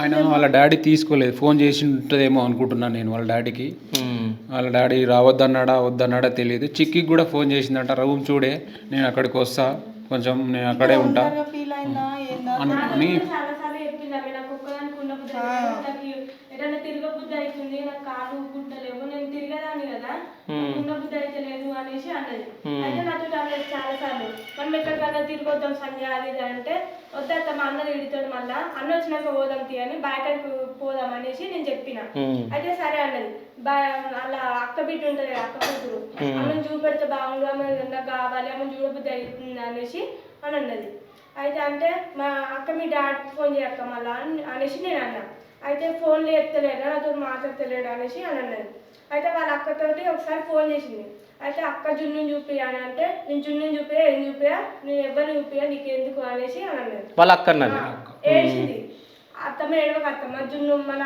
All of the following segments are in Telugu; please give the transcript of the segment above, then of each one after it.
ఆయన వాళ్ళ. డాడీ తీసుకోలేదు. ఫోన్ చేసి ఉంటుందేమో అనుకుంటున్నాను నేను వాళ్ళ డాడీకి. వాళ్ళ డాడీ రావద్దన్నాడా వద్దన్నాడా తెలియదు. చిక్కికి కూడా ఫోన్ చేసిందంట రూమ్ చూడే నేను అక్కడికి వస్తా. కొంచెం నేను అక్కడే ఉంటా. ఫీల్ అయిందా ఏందా? అని అని చాలా సార్లు చెప్పింది ఆమె నాకు ఒక్కదానికి ఉన్న బుద్ధి లేదు. నాకు ఏదైనా తిరగ బుద్ధి అవుతుంది నాకు కాలు గుడ్డలేవు నేను తిరగదాన్ని కదా. నాకు ఉన్న బుద్ధి అయితే లేదు అనేసి అన్నది. అయితే నాతో అన్నది చాలా సార్లు మనం ఎక్కడికన్నా తిరిగొద్దాం సంజయ్ అది ఇది అంటే వద్దా మా అన్న తిడతాడు మళ్ళా అన్న వచ్చినాక పోదాం తీ అని బయటకు పోదాం అనేసి నేను చెప్పిన. అయితే సరే అన్నది. అలా అక్క బిడ్డ ఉంటది అక్క కూతురు. ఆమెను చూపెడితే బాగుండు ఆమె నాకు కావాలి ఆమె చూడబుద్ధి అవుతుంది అనేసి అని అన్నది. అయితే అంటే మా అక్క మీ డాడీ ఫోన్ చేయక్క మళ్ళా అని- అనేసి నేను అన్నా. అయితే ఫోన్లు ఎత్తలేడు నాతో మాట్లాడతలేడు అనేసి అని అన్నది. అయితే వాళ్ళ అక్కతోటి ఒకసారి ఫోన్ చేసింది. అయితే అక్క జున్ను చూపియా అని అంటే నేను జున్ను చూపియా ఏం చూపియా నేను ఎవరిని చూపియా నీకు ఎందుకు అనేసి అని అన్నది. వాళ్ళ అక్క అన్నది. ఏడ్చింది. అత్తమ్మ ఏడవక అత్తమ్మ జున్ను మన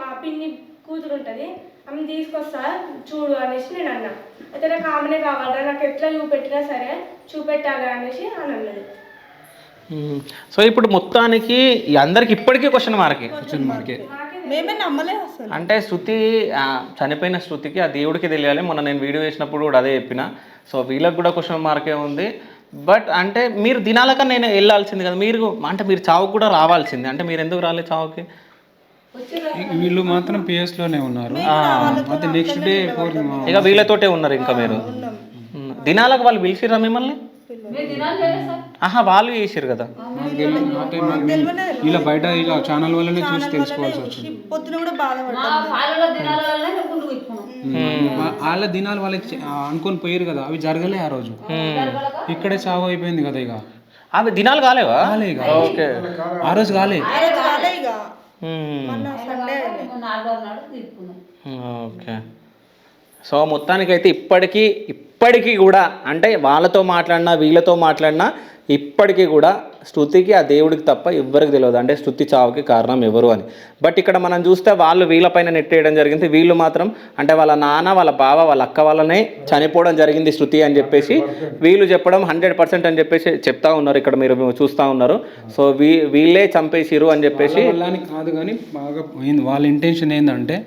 మా పిన్ని కూతురు ఉంటుంది. ఆమె తీసుకొస్తా చూడు అనేసి నేను అన్నా. అయితే నాకు ఆమెనే కావాలరా? నాకు ఎట్లా చూపెట్టినా సరే చూపెట్టాలి అనేసి అని అన్నది. సో ఇప్పుడు మొత్తానికి అందరికి ఇప్పటికీ క్వశ్చన్ మార్కే మేమే నమ్మలేదు అసలు. అంటే శృతి చనిపోయిన శృతికి ఆ దేవుడికి తెలియాలి. మొన్న నేను వీడియో చేసినప్పుడు కూడా అదే చెప్పిన. సో వీళ్ళకి కూడా క్వశ్చన్ మార్కే ఉంది. బట్ అంటే మీరు దినాలకన్నా నేను వెళ్ళాల్సింది కదా. మీరు అంటే మీరు చావుకు కూడా రావాల్సింది. అంటే మీరు ఎందుకు రాలేదు చావుకి? వీళ్ళు మాత్రం PS లోనే ఉన్నారు. నెక్స్ట్ డే ఇక వీళ్ళతోటే ఉన్నారు ఇంకా మీరు. దినాలకు వాళ్ళు పిలిచిర్రా మిమ్మల్ని? ఆహా వాళ్ళు చేసిర్రు కదా. ఇలా బయట ఇలా ఛానల్ వల్లనే చూసి తెలుసుకోవాల్సి వచ్చింది. పొద్దున కూడా వాళ్ళ దినాలు వాళ్ళకి అనుకొని పోయారు కదా అవి జరగలే ఆ రోజు. ఇక్కడే చావు అయిపోయింది కదా ఇక. అవి దినాలు కాలేవా? కాలే ఇక. ఓకే. ఆ రోజు కాలే. ఓకే. సో మొత్తానికైతే ఇప్పటికీ ఇప్పటికీ కూడా అంటే వాళ్ళతో మాట్లాడినా వీళ్ళతో మాట్లాడినా ఇప్పటికీ కూడా శృతికి ఆ దేవుడికి తప్ప ఎవ్వరికి తెలియదు. అంటే శృతి చావుకి కారణం ఎవరు అని. బట్ ఇక్కడ మనం చూస్తే వాళ్ళు వీళ్ళపైన నెట్టేయడం జరిగింది. వీళ్ళు మాత్రం అంటే వాళ్ళ నాన్న వాళ్ళ బావ వాళ్ళ అక్క వాళ్ళనే చనిపోవడం జరిగింది స్థుతి అని చెప్పేసి వీళ్ళు చెప్పడం హండ్రెడ్ పర్సెంట్ అని చెప్పేసి చెప్తా ఉన్నారు. ఇక్కడ మీరు చూస్తూ ఉన్నారు. సో వీ వీళ్ళే చంపేసిరు అని చెప్పేసి కాదు కానీ బాగా పోయింది. వాళ్ళ ఇంటెన్షన్ ఏంటంటే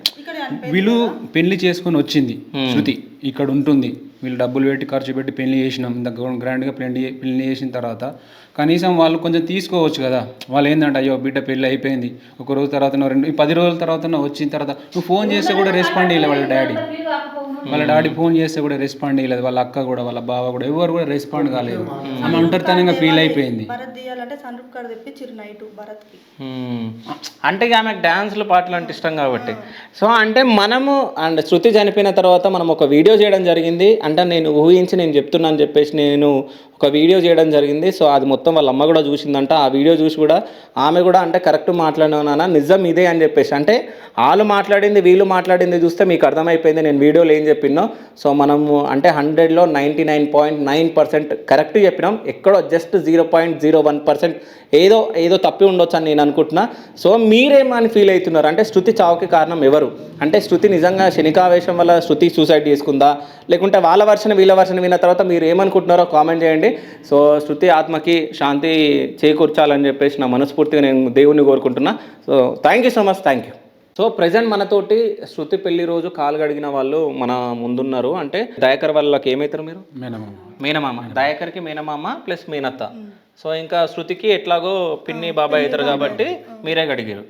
వీళ్ళు పెళ్ళి చేసుకొని వచ్చింది శృతి. ఇక్కడ ఉంటుంది. వీళ్ళు డబ్బులు పెట్టి ఖర్చు పెట్టి పెళ్ళి చేసినాం. ఇంత గ్రాండ్గా పెళ్ళి పెళ్ళి చేసిన తర్వాత కనీసం వాళ్ళు కొంచెం తీసుకోవచ్చు కదా. వాళ్ళు ఏంటంటే అయ్యో బిడ్డ పెళ్ళి అయిపోయింది. ఒక రోజు తర్వాత రెండు పది రోజుల తర్వాత వచ్చిన తర్వాత నువ్వు ఫోన్ చేస్తే కూడా రెస్పాండ్ చేయలేదు వాళ్ళ డాడీ. వీళ్ళు డాడీ ఫోన్ చేస్తే కూడా రెస్పాండ్ చేయలేదు. వాళ్ళ అక్క కూడా వాళ్ళ బావ కూడా ఎవరు కూడా రెస్పాండ్ కాలేదు. ఆమె ఒంటరితనంగా ఫీల్ అయిపోయింది. అంటే ఇక ఆమెకు డ్యాన్స్లు పాటలు అంటే ఇష్టం కాబట్టి. సో అంటే మనము అండ్ శృతి చనిపోయిన తర్వాత మనం ఒక వీడియో చేయడం జరిగింది. అంటే నేను ఊహించి నేను చెప్తున్నాను చెప్పేసి నేను ఒక వీడియో చేయడం జరిగింది. సో అది మొత్తం వాళ్ళ అమ్మ కూడా చూసిందంట. ఆ వీడియో చూసి కూడా ఆమె కూడా అంటే కరెక్ట్ మాట్లాడినా నిజం ఇదే అని చెప్పేసి. అంటే వాళ్ళు మాట్లాడింది వీళ్ళు మాట్లాడింది చూస్తే మీకు అర్థమైపోయింది. నేను వీడియోలో ఏం చెప్పినో. సో మనము అంటే హండ్రెడ్లో ninety nine point nine percent correct చెప్పినాం. ఎక్కడో just zero point zero one percent ఏదో ఏదో తప్పి ఉండొచ్చు అని నేను అనుకుంటున్నా. సో మీరేమని ఫీల్ అవుతున్నారు? అంటే శృతి చావుకి కారణం ఎవరు? అంటే శృతి నిజంగా శనికావేశం వల్ల శృతి సూసైడ్ చేసుకుందా? లేకుంటే వాళ్ళ వర్షన వీళ్ళ వర్షన విన్న తర్వాత మీరు ఏమనుకుంటున్నారో కామెంట్ చేయండి. సో శృతి ఆత్మకి శాంతి చేకూర్చాలని చెప్పేసి నా మనస్ఫూర్తిగా నేను దేవుణ్ణి కోరుకుంటున్నా. So thank you so much. Thank you. So present మనతోటి శృతి పెళ్ళి రోజు కాలు గడిగిన వాళ్ళు మన ముందున్నారు. అంటే దయాకర్ వాళ్ళకి ఏమవుతారు మీరు? మేనమామ. మేనమామ. దయాకర్కి మేనమామ ప్లస్ మేనత్త. సో ఇంకా శృతికి ఎట్లాగో పిన్ని బాబాయ్ అవుతారు కాబట్టి మీరే గడిగారు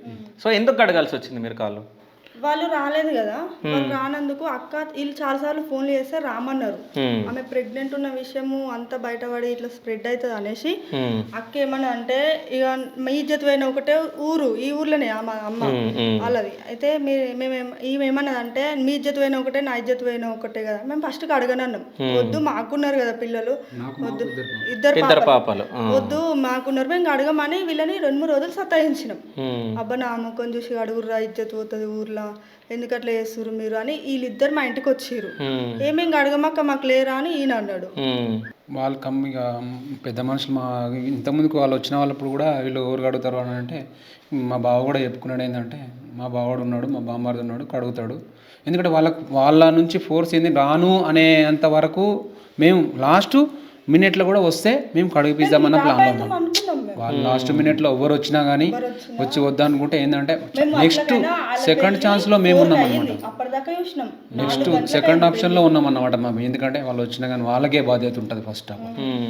సో ఎందుకు గడగాల్సి వచ్చింది మీరు కాళ్ళు వాళ్ళు రాలేదు కదా. వాళ్ళు రానందుకు అక్క వీళ్ళు చాలాసార్లు ఫోన్లు చేస్తే రామన్నారు. హ్మ్. ఆమె ప్రెగ్నెంట్ ఉన్న విషయము అంతా బయటపడి ఇట్లా స్ప్రెడ్ అవుతుంది అనేసి హ్మ్. అక్క ఏమన్నా అంటే ఇక మీ ఇజ్జత్ పోయిన ఒకటే ఊరు ఈ ఊర్లోనే అమ్మ అమ్మ. వాళ్ళది. అయితే మీ మేము ఈమె ఏమన్నది అంటే మీ ఇజ్జత్ పోయిన ఒకటే నా ఇజ్జత్ పోయిన ఒకటే కదా. మేము ఫస్ట్ అడగనన్నాం. వద్దు మాకున్నారు కదా పిల్లలు. వద్దు. ఇద్దరు ఇద్దరు పాపలు. వద్దు మాకున్నారు. మేము అడగమని వీళ్ళని రెండు మూడు రోజులు సతాయించినాం. అబ్బా నా ముఖం చూసి అడుగుర్రా ఇజ్జత్ పోతుంది ఊర్లో. ఎందుకు అట్లా చేస్తుర్రు మీరు అని వీళ్ళిద్దరు మా ఇంటికి వచ్చిర్రు హ్మ్. ఏమేం అడగమాక మాకు లేరా అని ఈయన అన్నాడు. వాళ్ళు కమ్మి పెద్ద మనుషులు మా ఇంతకుముందుకు వాళ్ళు వచ్చిన వాళ్ళప్పుడు కూడా వీళ్ళు ఎవరు అడుగుతారు అని అంటే మా బావ కూడా చెప్పుకున్నాడు ఏంటంటే మా బావడు ఉన్నాడు మా బామ్మర్ది ఉన్నాడు కడుగుతాడు ఎందుకంటే వాళ్ళ వాళ్ళ నుంచి ఫోర్స్ ఏంది రాను అనేంత వరకు మేము లాస్ట్ మినిట్లో కూడా వస్తే మేము కడిగిపిద్దామన్న ప్లాన్లో ఉన్నాం వాళ్ళు లాస్ట్ మినిట్లో ఎవరు వచ్చినా కానీ వచ్చి వద్దనుకుంటే ఏంటంటే నెక్స్ట్ సెకండ్ ఛాన్స్లో మేము ఉన్నాం అనమాట నెక్స్ట్ సెకండ్ ఆప్షన్లో ఉన్నాం అన్నమాట మేము. ఎందుకంటే వాళ్ళు వచ్చినా కానీ వాళ్ళకే బాధ్యత ఉంటుంది ఫస్ట్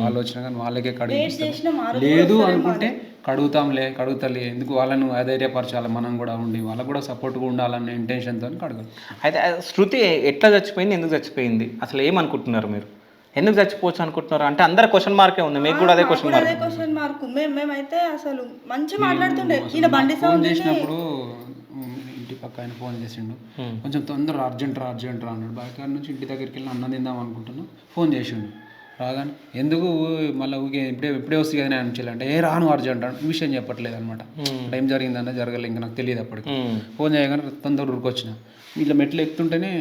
వాళ్ళు వచ్చినా కానీ వాళ్ళకే ఆ లేదు అనుకుంటే కడుగుతాంలే కడుగుతలే. ఎందుకు వాళ్ళను అధైర్యపరచాలి? మనం కూడా ఉండి వాళ్ళకు కూడా సపోర్ట్గా ఉండాలనే ఇంటెన్షన్తో కడగాలి అయితే శృతి ఎట్లా చచ్చిపోయింది? ఎందుకు చచ్చిపోయింది? అసలు ఏమనుకుంటున్నారు మీరు? ఎందుకు చచ్చిపోవచ్చు అనుకుంటున్నారు? అంటే అందరు క్వశ్చన్ మార్కే ఉంది. మీకు కూడా అదే క్వశ్చన్ అదే మార్క్ క్వశ్చన్ మార్క్ మేము మేమైతే అసలు మంచి మాట్లాడుతుండే. ఈయన బండి ఫోన్ సౌండ్ చేసినప్పుడు ఇంటి పక్క ఆయన ఫోన్ చేసిండు. కొంచెం తొందర అర్జెంట్ రా అర్జెంట్ రా అన్నాడు. బాగా నుంచి ఇంటి దగ్గరికి వెళ్ళి అన్నం తిందాం అనుకుంటున్నా. ఫోన్ చేసిండు. రాగానే ఎందుకు మళ్ళీ ఊకే ఇప్పుడే ఇప్పుడే వస్తుంది కదా నేను అంటే ఏ రాను అర్జెంట్ అని విషయం చెప్పట్లేదు అనమాట టైం జరిగిందన్న జరగలేదు ఇంకా నాకు తెలియదు అప్పటికి. ఫోన్ చేయగానే తొందర ఊరికొచ్చిన. ఇట్లా మెట్లు ఎక్కుతుంటేనే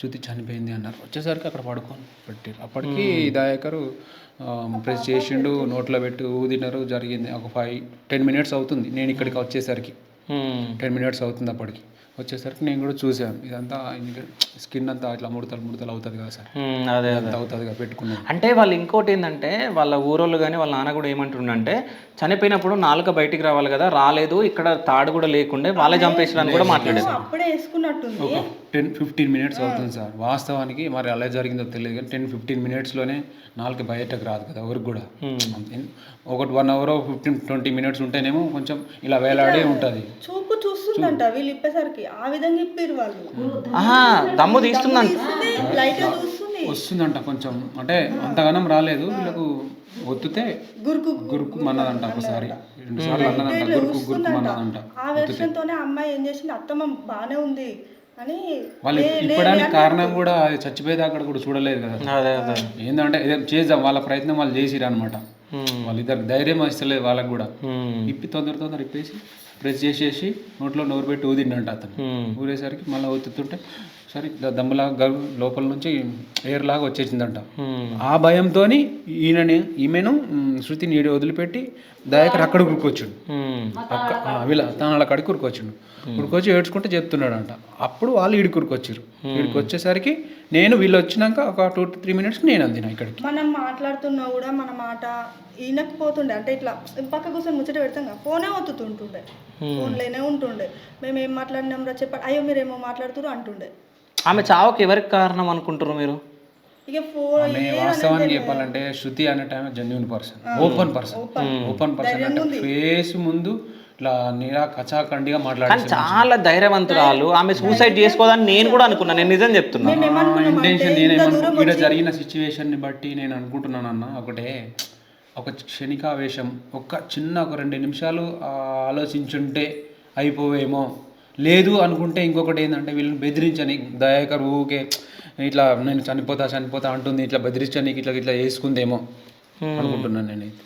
శృతి చనిపోయింది అన్నారు. వచ్చేసరికి అక్కడ పడుకొని పెట్టారు అప్పటికి దయాకరు ప్రెస్ చేసిండు నోట్లో పెట్టి ఊదినారు జరిగింది. ఒక ఫైవ్ టెన్ మినిట్స్ అవుతుంది. నేను ఇక్కడికి వచ్చేసరికి. టెన్ మినిట్స్ అవుతుంది అప్పటికి. వచ్చేసరికి నేను కూడా చూశాను. ఇదంతా స్కిన్ అంతా ఇట్లా ముడతలు ముడతలు అవుతుంది కదా సార్. అదే అంత అవుతుంది కదా పెట్టుకున్నాను. అంటే వాళ్ళు ఇంకోటి ఏంటంటే వాళ్ళ ఊరోళ్ళు కానీ వాళ్ళ నాన్న కూడా ఏమంటుండంటే చనిపోయినప్పుడు నాలుక బయటికి రావాలి కదా రాలేదు ఇక్కడ తాడు కూడా లేకుండే వాళ్ళే చంపేసారని కూడా మాట్లాడారు అప్పుడే వేసుకున్నట్టుంది. టెన్ ఫిఫ్టీన్ మినిట్స్ అవుతుంది సార్. వాస్తవానికి మరి అలా జరిగిందో తెలియదు కానీ టెన్ ఫిఫ్టీన్ మినిట్స్లోనే నాలుగు బయటకు రాదు కదా ఎవరికి కూడా. ఒకటి one hour fifteen twenty minutes ఉంటేనేమో కొంచెం ఇలా వేలాడే ఉంటుంది. చూపు చూస్తుందంట వీళ్ళు ఇప్పేసరికి ఆ విధంగా ఇప్పిరు వాళ్ళు. ఆహా దమ్ము తీస్తుందంట. లైట్ చూస్తుంది వస్తుందంట కొంచెం. అంటే అంతగానం రాలేదు. వీళ్ళకు ఒత్తితే గురుకు గురుకు మన్నదంట ఒకసారి. రెండు సార్లు అన్నదంట. గురుకు గురుకు మన్నదంట. ఆ వెర్షన్తోనే అమ్మాయి ఏం చేసింది? అత్తమ్మ బాగానే ఉంది. అని వాళ్ళు ఇప్పడానికి కారణం కూడా అది చచ్చిపోయేది అక్కడ కూడా చూడలేదు కదా. అదే అదే. ఏంటంటే చేద్దాం వాళ్ళ ప్రయత్నం వాళ్ళు చేసిరు అనమాట వాళ్ళిద్దరు ధైర్యం ఇస్తలేదు వాళ్ళకి కూడా. ఇప్పి తొందర తొందర ఇప్పేసి ప్రెస్ చేసేసి నోట్లో నోరు పెట్టి ఊదిండంట అతను. ఊరేసరికి మళ్ళీ ఊతుతుంటే సరే దమ్ములాగా గరు లోపల నుంచి ఎయిర్ లాగా వచ్చేసిందంట. ఆ భయంతో ఈయనని ఈమెను శృతిని వదిలిపెట్టి దయాకర్ అక్కడ ఆ, వీళ్ళ తన కాడికి ఉరుకొచ్చిండు. ఉరుకొచ్చి ఏడ్చుకుంటే చెప్తున్నాడంట. అప్పుడు వాళ్ళు ఈడికి ఉరుకొచ్చారు. ఈడికి వచ్చేసరికి నేను వీళ్ళు వచ్చినాక ఒక టూ త్రీ మినిట్స్కి నేను అందిన ఇక్కడికి. మనం మాట్లాడుతున్నా కూడా మన మాట ఈనకపోతుండే. అంటే ఇట్లా పక్క కూర్చొని ముచ్చట పెడతాం కదా ఫోనే ఒత్తుతుంటుండే. ఫోన్లోనే ఉంటుండే. మేము ఏం మాట్లాడినాం రా చెప్పండి అయ్యో మీరేమో మాట్లాడుతురు అంటుండే. ఆమె చావుకి ఎవరికి కారణం అనుకుంటారు మీరు? ఇక వాస్తవానికి చెప్పాలంటే శృతి అనే time genuine person open person open person అంటే ఫేస్ ముందు ఇట్లా నిరా కచాకండిగా కానీ మాట్లాడేసి చాలా ధైర్యవంతురాలు. ఆమె సూసైడ్ చేసుకోదని నేను కూడా అనుకున్నాను నేను నిజం చెప్తున్నా. ఇంటెన్షన్ ఇక్కడ జరిగిన సిచ్యువేషన్ని బట్టి నేను అనుకుంటున్నాను అన్న. ఒకటే ఒక క్షణికావేశం ఒక చిన్న ఒక రెండు నిమిషాలు ఆలోచించుంటే అయిపోవేమో. లేదు అనుకుంటే ఇంకొకటి ఏంటంటే వీళ్ళని బెదిరించని దయాకర్ ఊకే ఇట్లా నేను చనిపోతా చనిపోతా అంటుంది ఇట్లా బెదిరించని ఇట్లా ఇట్లా వేసుకుందేమో అనుకుంటున్నాను నేనైతే.